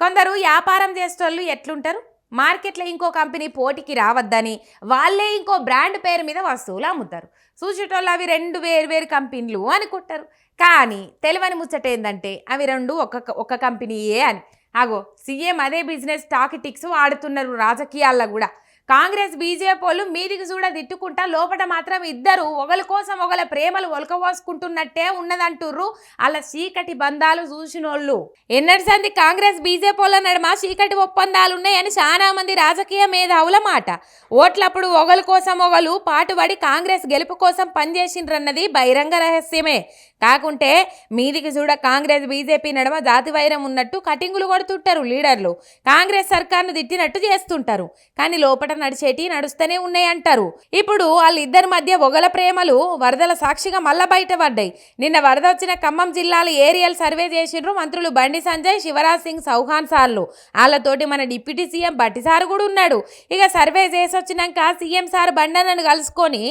కొందరు వ్యాపారం చేసేటోళ్ళు ఎట్లుంటారు? మార్కెట్లో ఇంకో కంపెనీ పోటీకి రావద్దని వాళ్ళే ఇంకో బ్రాండ్ పేరు మీద వస్తువులు అమ్ముతారు. చూసేటోళ్ళు అవి రెండు వేరు వేరు కంపెనీలు అనుకుంటారు కానీ తెలివని ముచ్చట ఏంటంటే అవి రెండు ఒక ఒక కంపెనీయే అని. అగో సీఎం అదే బిజినెస్ టాకిటిక్స్ వాడుతున్నారు రాజకీయాల్లో కూడా. కాంగ్రెస్ బీజేపీలు మీదికి చూడ తిట్టుకుంటా లోపల మాత్రం ఇద్దరు ఒకరి కోసం ఒకళ్ళ ప్రేమలు ఒలకవోసుకుంటున్నట్టే ఉన్నదంటుర్రు. అలా చీకటి బంధాలు చూసినోళ్ళు. ఎన్నటి సంది కాంగ్రెస్ బీజేపీల నడుమ చీకటి ఒప్పందాలు ఉన్నాయని చాలా మంది రాజకీయ మేధావుల మాట. ఓట్లప్పుడు ఒకరి కోసం ఒకరు పాటుపడి కాంగ్రెస్ గెలుపు కోసం పనిచేసిండ్రన్నది బహిరంగ రహస్యమే. కాకుంటే మీదికి చూడ కాంగ్రెస్ బీజేపీ నడుమ జాతి వైరం ఉన్నట్టు కటింగులు కొడుతుంటారు లీడర్లు. కాంగ్రెస్ సర్కార్ను తిట్టినట్టు చేస్తుంటారు. కానీ లోపల నడిచేటి నడుస్తూనే ఉన్నాయి అంటారు ఇప్పుడు వాళ్ళిద్దరి మధ్య ఒగల ప్రేమలు వరదల సాక్షిగా మళ్ళా బయటపడ్డాయి. నిన్న వరద వచ్చిన ఖమ్మం జిల్లాలో ఏరియల్ సర్వే చేసిండ్రు మంత్రులు బండి సంజయ్ శివరాజ్ సింగ్ చౌహాన్ సార్లు. వాళ్ళతోటి మన డిప్యూటీ సీఎం బట్టిసారు కూడా ఉన్నాడు. ఇక సర్వే చేసి వచ్చినాక సీఎం సార్ బండనను కలుసుకొని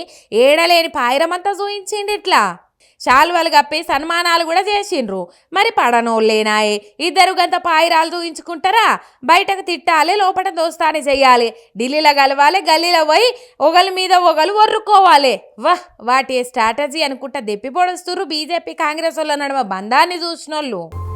ఏడలేని పాయరమంతా చూయించిండి ఇట్లా శాల్వలు కప్పి సన్మానాలు కూడా చేసిండ్రు. మరి పడనోళ్ళేనాయే? ఇద్దరు గంత పాయిరాలు చూయించుకుంటారా బయటకు తిట్టాలి లోపల దోస్తాని చెయ్యాలి. ఢిల్లీలో కలవాలి గల్లీలో పోయి ఒకరి మీద ఒకరు ఒర్రుకోవాలి. వహ్ వాటి స్ట్రాటజీ అనుకుంటా దెప్పి పొడుస్తురు బీజేపీ కాంగ్రెస్ వాళ్ళ నడుమ బంధాన్ని చూసినోళ్ళు.